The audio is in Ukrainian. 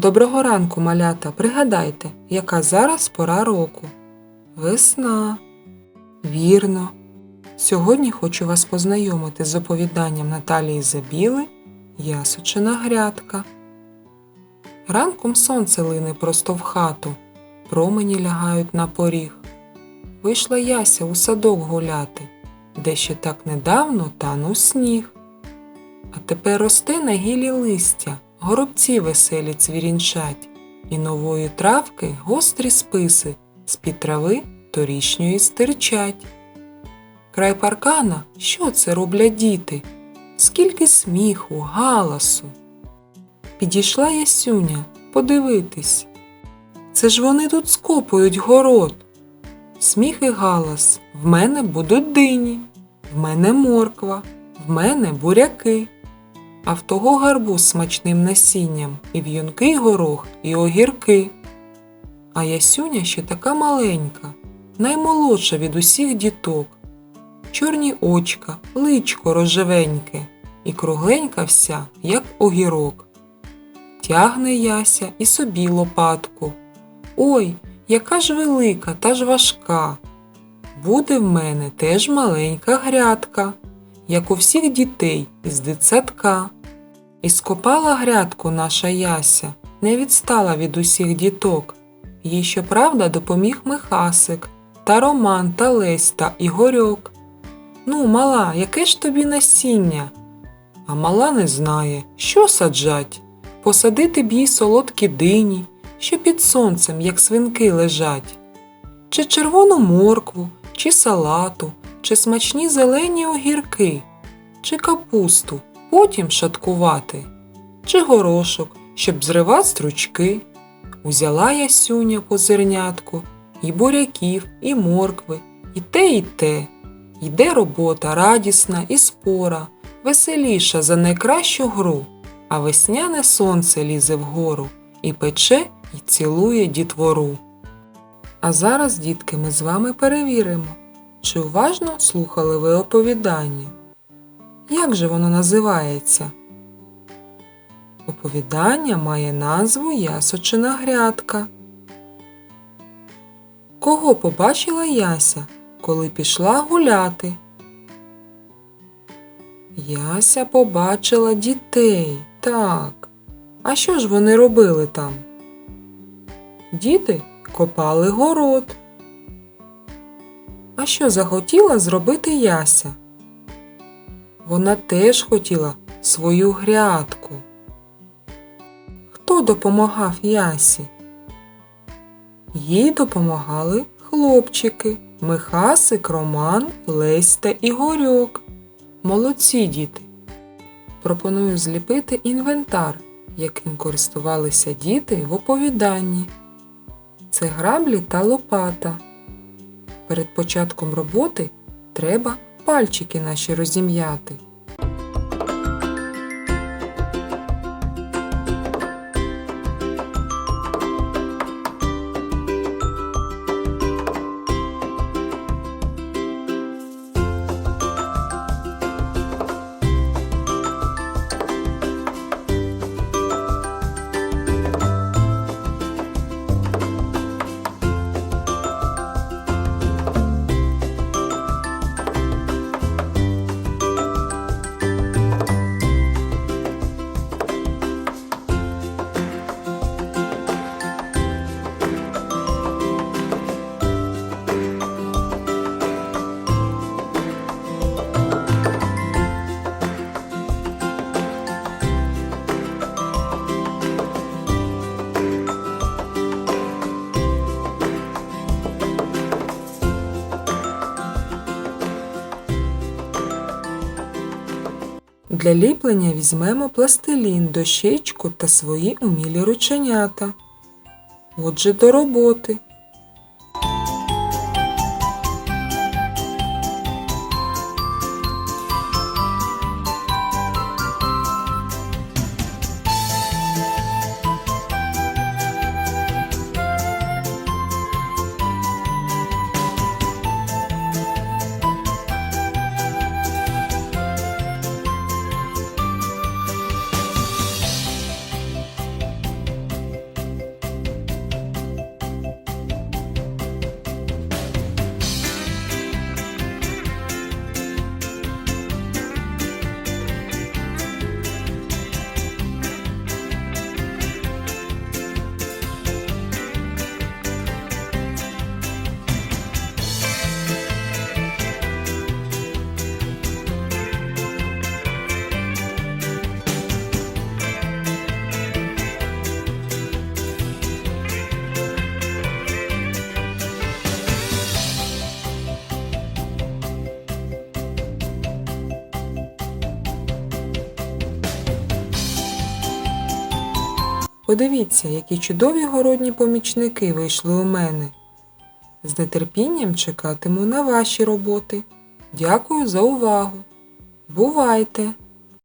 Доброго ранку, малята. Пригадайте, яка зараз пора року? Весна. Вірно. Сьогодні хочу вас познайомити з оповіданням Наталії Забіли Ясочина грядка. Ранком сонце лине просто в хату, промені лягають на поріг. Вийшла Яся у садок гуляти, де ще так недавно танув сніг. А тепер росте на гілі листя, горобці веселі цвірінчать, і нової травки гострі списи з-під трави торішньої стирчать. Край паркана, що це роблять діти? Скільки сміху, галасу. Підійшла Ясюня подивитись. Це ж вони тут скопують город. Сміх і галас. В мене будуть дині, в мене морква, в мене буряки. А в того гарбу з смачним насінням і в'юнкий горох, і огірки. А Ясюня ще така маленька, наймолодша від усіх діток. Чорні очка, личко рожевеньке, і кругленька вся, як огірок. Тягне Яся і собі лопатку. Ой, яка ж велика та ж важка. Буде в мене теж маленька грядка, як у всіх дітей із дитсадка. І скопала грядку наша Яся, не відстала від усіх діток. Їй, щоправда, допоміг Михасик, та Роман, та Лесь та Ігорьок. Ну, мала, яке ж тобі насіння? А мала не знає, що саджать. Посадити б їй солодкі дині, що під сонцем, як свинки, лежать. Чи червону моркву, чи салату, чи смачні зелені огірки, чи капусту, потім шаткувати, чи горошок, щоб зривати стручки. Узяла Ясюня по зернятку, і буряків, і моркви, і те, і те. Йде робота радісна і спора, веселіша за найкращу гру, а весняне сонце лізе вгору і пече, і цілує дітвору. А зараз, дітки, ми з вами перевіримо, чи уважно слухали ви оповідання. Як же воно називається? Оповідання має назву Ясочина грядка. Кого побачила Яся, коли пішла гуляти? Яся побачила дітей. Так. А що ж вони робили там? Діти копали город. А що захотіла зробити Яся? Вона теж хотіла свою грядку. Хто допомагав Ясі? Їй допомагали хлопчики Михасик, Роман, Лесь та Ігорьок. Молодці діти. Пропоную зліпити інвентар, яким користувалися діти в оповіданні. Це граблі та лопата. Перед початком роботи треба пальчики наші розім'яти. Для ліплення візьмемо пластилін, дощечку та свої умілі рученята. Отже, до роботи. Подивіться, які чудові городні помічники вийшли у мене. З нетерпінням чекатиму на ваші роботи. Дякую за увагу. Бувайте!